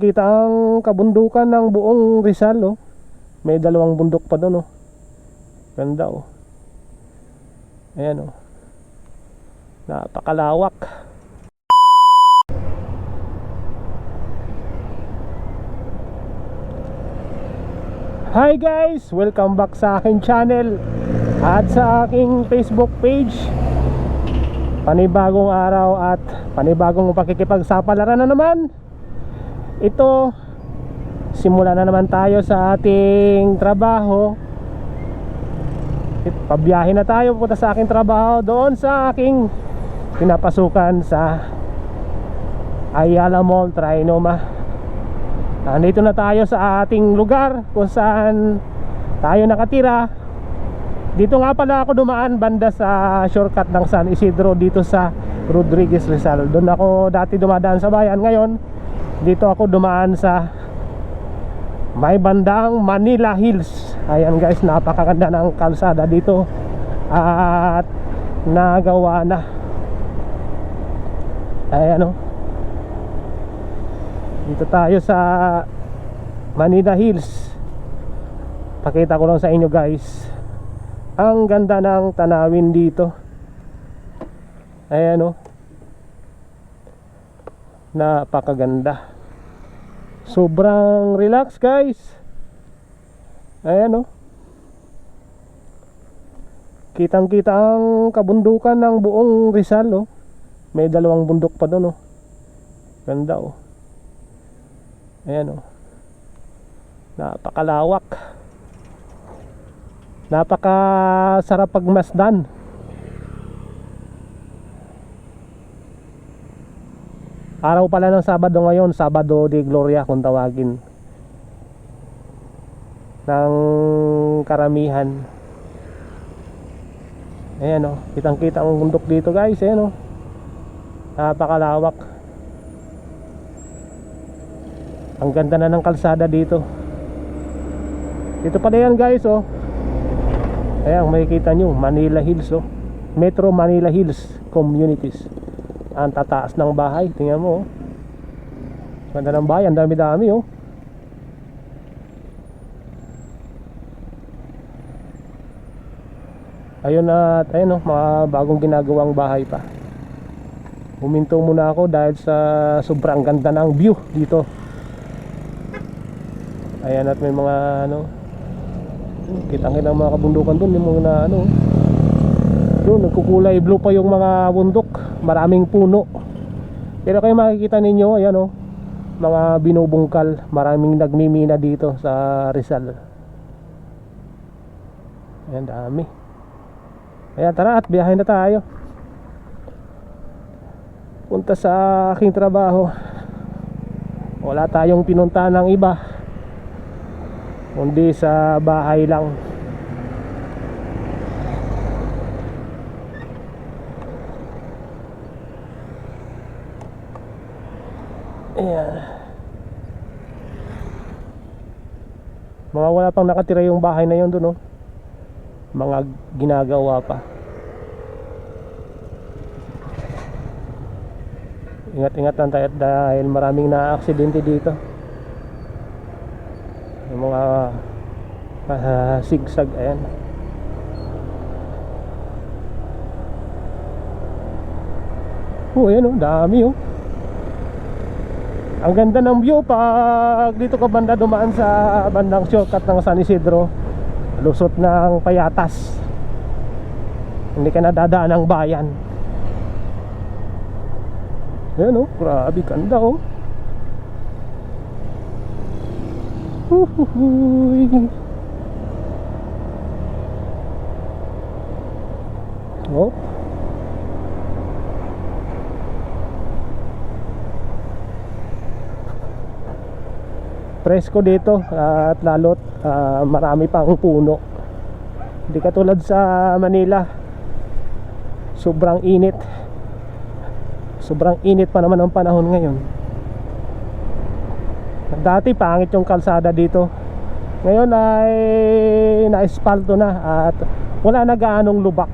Kita ang kabundukan ng buong Rizal oh. May dalawang bundok pa doon oh. Ganda oh. Ayan oh. Napakalawak. Hi guys! Welcome back sa aking channel at sa aking Facebook page Panibagong araw at panibagong pakikipagsapalaran na naman Ito Simula na naman tayo sa ating trabaho Pabiyahe na tayo punta sa aking trabaho Doon sa aking pinapasukan sa Ayala Mall, Trinoma Nandito na tayo sa ating lugar kung saan tayo nakatira. Dito nga pala ako dumaan banda sa shortcut ng San Isidro dito sa Rodriguez Rizal. Doon ako dati dumadaan sa bayan. Ngayon, dito ako dumaan sa may bandang Manila Hills. Ayan guys, napakaganda ng kalsada dito. At nagawa na. Ayan oh. Dito tayo sa Manila Hills Pakita ko lang sa inyo guys Ang ganda ng tanawin dito Ayan o Napakaganda Sobrang relax guys Ayan o Kitang kita ang kabundukan ng buong Rizal oh. May dalawang bundok pa doon oh. Ganda oh Ayan o. Napakalawak. Napakasarap pagmasdan. Araw pala ng Sabado ngayon, Sabado de Gloria kung tawagin. Ng karamihan. Ayan o, kitang kita ang bundok dito guys, ayan o. Napakalawak. Ang ganda na ng kalsada dito. Dito pala yan guys oh. Ayan makikita nyo Manila Hills oh. Metro Manila Hills Communities. Ang tataas ng bahay. Tingnan mo oh. Ganda ng bayan. Dami dami oh. Ayun at ayun oh, mga bagong ginagawang bahay pa. Huminto muna ako dahil sa sobrang ganda ng view dito. Ayan at may mga ano Kitang kitang mga kabundukan doon Yung mga ano Doon nagkukulay blue pa yung mga bundok Maraming puno. Pero kayo makikita ninyo Ayan o Mga binubungkal. Maraming nagmimina dito sa Rizal. Ayan dami. Ayan tara at biyahe na tayo. Punta sa aking trabaho. Wala tayong pinunta ng iba kundi sa bahay lang ayan. Mga wala pang nakatira yung bahay na yun dun oh. mga ginagawa pa. Ingat ingat lang tayo dahil maraming na-aksidente dito. Yung mga uh, sigsag ayan. Oh ayan oh. Dami oh ang ganda ng view pag dito ka banda dumaan sa bandang shortcut ng San Isidro. Lusot ng Payatas. Hindi ka nadadaan ng bayan. Ayan oh grabe ganda oh. Uhuhuy. Oh. Presko dito at lalot ah, marami pang puno. Hindi katulad sa Manila. Sobrang init. Sobrang init pa naman ang panahon ngayon. Dati pangit yung kalsada dito. Ngayon ay na-espalto na at wala na gaanong lubak.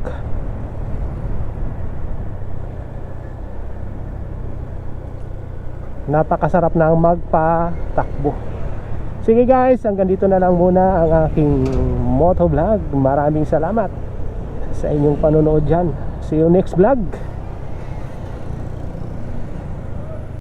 napakasarap ng magpatakbo sige guys hanggang dito na lang muna ang aking motovlog. Maraming salamat sa inyong panonood dyan. See you next vlog